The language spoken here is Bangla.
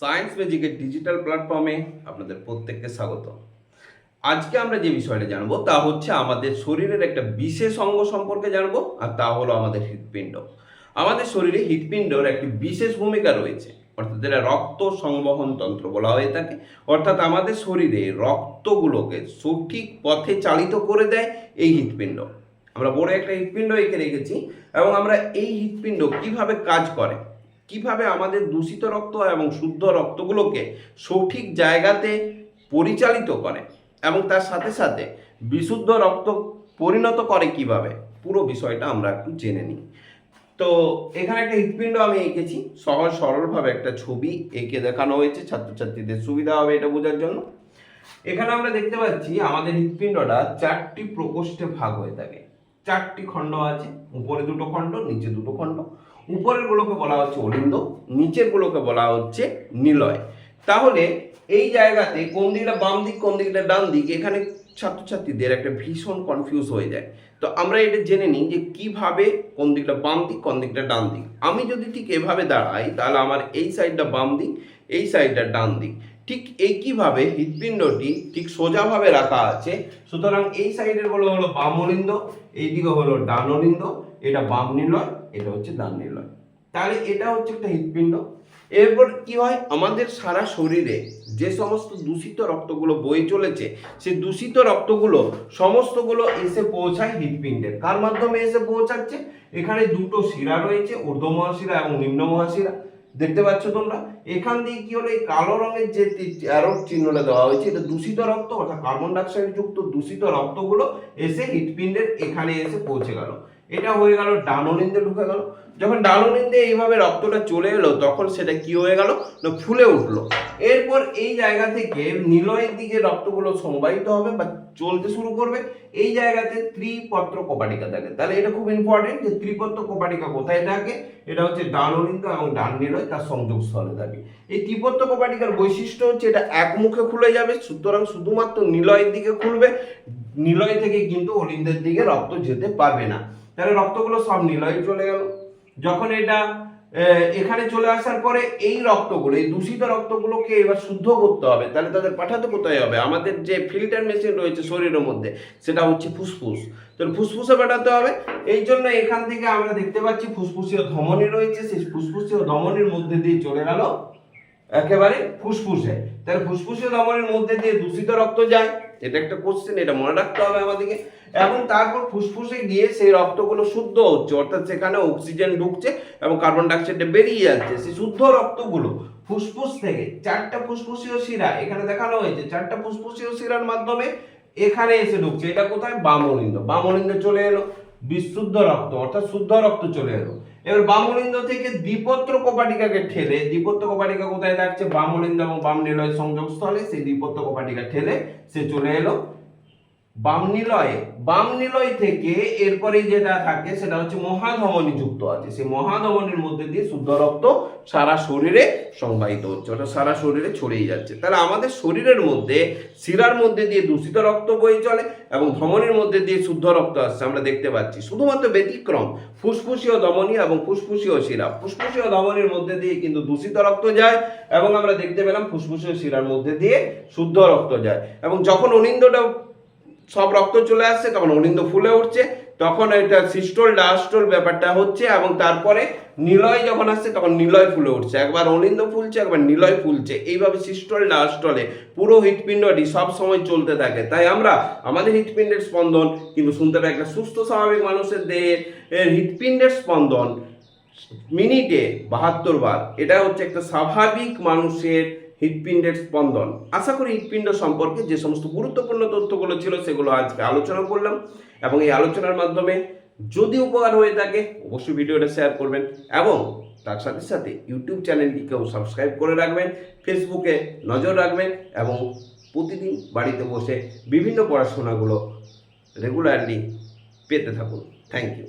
সায়েন্স ম্যাজিকের ডিজিটাল প্ল্যাটফর্মে আপনাদের প্রত্যেককে স্বাগত আজকে আমরা যে বিষয়টা জানব, তা হচ্ছে আমাদের শরীরের একটা বিশেষ অঙ্গ সম্পর্কে জানব, আর তা হলো আমাদের হৃৎপিণ্ড। আমাদের শরীরে হৃৎপিণ্ডর একটি বিশেষ ভূমিকা রয়েছে। অর্থাৎ এটা রক্ত সংবহন তন্ত্র বলা হয়ে থাকে। অর্থাৎ আমাদের শরীরে রক্তগুলোকে সঠিক পথে চালিত করে দেয় এই হৃৎপিণ্ড। আমরা বড় একটা হৃৎপিণ্ড এঁকে রেখেছি, এবং আমরা এই হৃৎপিণ্ড কীভাবে কাজ করে? কীভাবে আমাদের দূষিত রক্ত এবং শুদ্ধ রক্তগুলোকে সঠিক জায়গাতে পরিচালিত করে এবং তার সাথে সাথে বিশুদ্ধ রক্ত পরিণত করে কীভাবে? পুরো বিষয়টা আমরা একটু জেনে নিই। তো এখানে একটা হৃৎপিণ্ড আমি এঁকেছি। সহজ সরলভাবে একটা ছবি এঁকে দেখানো হয়েছে। ছাত্রছাত্রীদের সুবিধা হবে এটা বোঝার জন্য। এখানে আমরা দেখতে পাচ্ছি আমাদের হৃৎপিণ্ডটা চারটি প্রকোষ্ঠে ভাগ হয়ে থাকে। চারটি খণ্ড আছে। উপরে দুটো খণ্ড, নিচে দুটো খণ্ড। উপরের গুলোকে বলা হচ্ছে অলিন্দ, নিচের গুলোকে বলা হচ্ছে নিলয়। তাহলে এই জায়গাতে কোন দিকটা বাম দিক, কোন দিকটা ডান দিক, এখানে ছাত্রছাত্রীদের একটা ভীষণ কনফিউজ হয়ে যায়। তো আমরা এটা জেনে নিই যে কীভাবে কোন দিকটা বাম দিক, কোন দিকটা ডান দিক। আমি যদি ঠিক এভাবে দাঁড়াই, তাহলে আমার এই সাইডটা বাম দিক, এই সাইডটা ডান দিক। ঠিক একইভাবে হৃৎপিণ্ডটি ঠিক সোজাভাবে রাখা আছে, সুতরাং এই সাইডেরগুলো হলো বাম অলিন্দ, এইদিকে হলো ডান অলিন্দ, এটা বাম নিলয় এটা হচ্ছে দান নিলয় তাহলে এটা হচ্ছে একটা হৃৎপিণ্ড। এরপর কি হয়? আমাদের সারা শরীরে যে সমস্ত দূষিত রক্তগুলো বয়ে চলেছে, সেই দূষিত রক্তগুলো সমস্তগুলো এসে পৌঁছায় হৃৎপিণ্ডের কার মাধ্যমে এসে পৌঁছাচ্ছে? এখানে দুটো শিরা রয়েছে, ঊর্ধ্ব মহাশিরা এবং নিম্ন মহাশিরা। দেখতে পাচ্ছ তোমরা? এখান দিয়ে কি হলো? এই কালো রঙের যে অ্যারো চিহ্নটা দেওয়া হয়েছে, এটা দূষিত রক্ত, অর্থাৎ কার্বন ডাইঅক্সাইড যুক্ত দূষিত রক্তগুলো এসে হৃৎপিণ্ডের এখানে এসে পৌঁছে গেল। এটা হয়ে গেল, ডানলিন্দে ঢুকে গেল। যখন ডানলিন্দে এইভাবে রক্তটা চলে এলো, তখন সেটা কি হয়ে গেল? না, ফুলে উঠল। এরপর এই জায়গা থেকে নিলয়ের দিকে রক্তগুলো সংবাহিত হবে বা চলতে শুরু করবে। এই জায়গাতে ত্রিপত্র কপাটিকা থাকে। তাহলে এটা খুব ইম্পর্টেন্ট যে ত্রিপত্র কপাটিকা কোথায় থাকে? এটা হচ্ছে ডানলিঙ্গ এবং ডান নিলয় তার সংযোগ স্থলে থাকে। এই ত্রিপত্র কপাটিকার বৈশিষ্ট্য হচ্ছে এটা একমুখে খুলে যাবে, সুতরাং শুধুমাত্র নিলয়ের দিকে খুলবে। নিলয় থেকে কিন্তু অলিন্দের দিকে রক্ত যেতে পারবে না। তাহলে রক্তগুলো সব নিলয়ে চলে গেল। যখন এটা এখানে চলে আসার পরে এই রক্তগুলো, এই দূষিত রক্তগুলোকে এবার শুদ্ধ করতে হবে। তাহলে তাদের পাঠাতে কোথায় হবে? আমাদের যে ফিল্টার মেশিন রয়েছে শরীরের মধ্যে, সেটা হচ্ছে ফুসফুস। তাহলে ফুসফুসে পাঠাতে হবে। এই জন্য এখান থেকে আমরা দেখতে পাচ্ছি ফুসফুসীয় ধমনী রয়েছে। সেই ফুসফুসীয় ধমনীর মধ্যে দিয়ে চলে গেল। একেবারে ফুসফুসে। তাহলে ফুসফুসীয় ধমনীর মধ্যে দিয়ে দূষিত রক্ত যায়। এটা একটা কোশ্চেন এটা মনে রাখতে হবে আমাদেরকে। এবং তারপর ফুসফুসে গিয়ে সেই রক্তগুলো শুদ্ধ হচ্ছে, অর্থাৎ সেখানে অক্সিজেন ঢুকছে এবং কার্বন ডাইঅক্সাইডটা বেরিয়ে যাচ্ছে। সেই শুদ্ধ রক্তগুলো ফুসফুস থেকে, চারটা ফুসফুসীয় শিরা, এখানে দেখানো হয়েছে, চারটা ফুসফুসীয় শিরার মাধ্যমে এখানে এসে ঢুকছে। এটা কোথায়? বামলিন্দ বামলিন্দ চলে এলো, বিশুদ্ধ রক্ত, অর্থাৎ শুদ্ধ রক্ত চলে এলো। এবার বামনিন্দ থেকে দ্বিপত্র কপাটিকাকে ঠেলে, দ্বিপত্র কপাটিকা কোথায় থাকছে? বামনিন্দ এবং বাম নিলয় সংযোগস্থলে সেই দ্বিপত্র কপাটিকা ঠেলে সে চলে এলো। বাম নিলয়ে, বাম নিলয় থেকে এরপরে যেটা থাকে সেটা হচ্ছে মহাধমনী যুক্ত আছে। সেই মহাধমনীর মধ্যে দিয়ে শুদ্ধ রক্ত সারা শরীরে সংবাহিত হচ্ছে ওটা সারা শরীরে ছড়িয়ে যাচ্ছে। তাহলে আমাদের শরীরের মধ্যে শিরার মধ্যে দিয়ে দূষিত রক্ত বয়ে চলে এবং ধমনীর মধ্যে দিয়ে শুদ্ধ রক্ত আসছে, আমরা দেখতে পাচ্ছি। শুধুমাত্র ব্যতিক্রম, ফুসফুসীয় ধমনী এবং ফুসফুসীয় শিরা। ফুসফুসীয় ধমনীর মধ্যে দিয়ে কিন্তু দূষিত রক্ত যায় এবং আমরা দেখতে পেলাম ফুসফুসীয় শিরার মধ্যে দিয়ে শুদ্ধ রক্ত যায়। এবং যখন অনিন্দটা সব রক্ত চলে আসছে, তখন অনিন্দ ফুলে উঠছে, তখন এটা সিস্টোল, ডায়াস্টোল ব্যাপারটা হচ্ছে, এবং তারপরে নিলয় যখন আসছে, তখন নিলয় ফুলে উঠছে। একবার অনিন্দ ফুলছে, একবার নিলয় ফুলছে। এইভাবে সিস্টোল ডাস্টলে পুরো হৃৎপিণ্ডটি সব সময় চলতে থাকে। তাই আমরা, আমাদের হৃৎপিণ্ডের স্পন্দন কিন্তু শুনতে পাই একটা সুস্থ, স্বাভাবিক মানুষের দেহের হৃৎপিণ্ডের স্পন্দন। মিনিটে বাহাত্তর বার। এটা হচ্ছে একটা স্বাভাবিক মানুষের হৃৎপিণ্ডের স্পন্দন। আশা করি হৃৎপিণ্ড সম্পর্কে যে সমস্ত গুরুত্বপূর্ণ তথ্যগুলো ছিল সেগুলো আজকে আলোচনা করলাম এবং এই আলোচনার মাধ্যমে যদি উপকার হয়ে থাকে, অবশ্যই ভিডিওটা শেয়ার করবেন এবং তার সাথে সাথে ইউটিউব চ্যানেলটিকেও সাবস্ক্রাইব করে রাখবেন, ফেসবুকে নজর রাখবেন এবং প্রতিদিন বাড়িতে বসে বিভিন্ন পড়াশোনাগুলো রেগুলারলি পেতে থাকুন। Thank you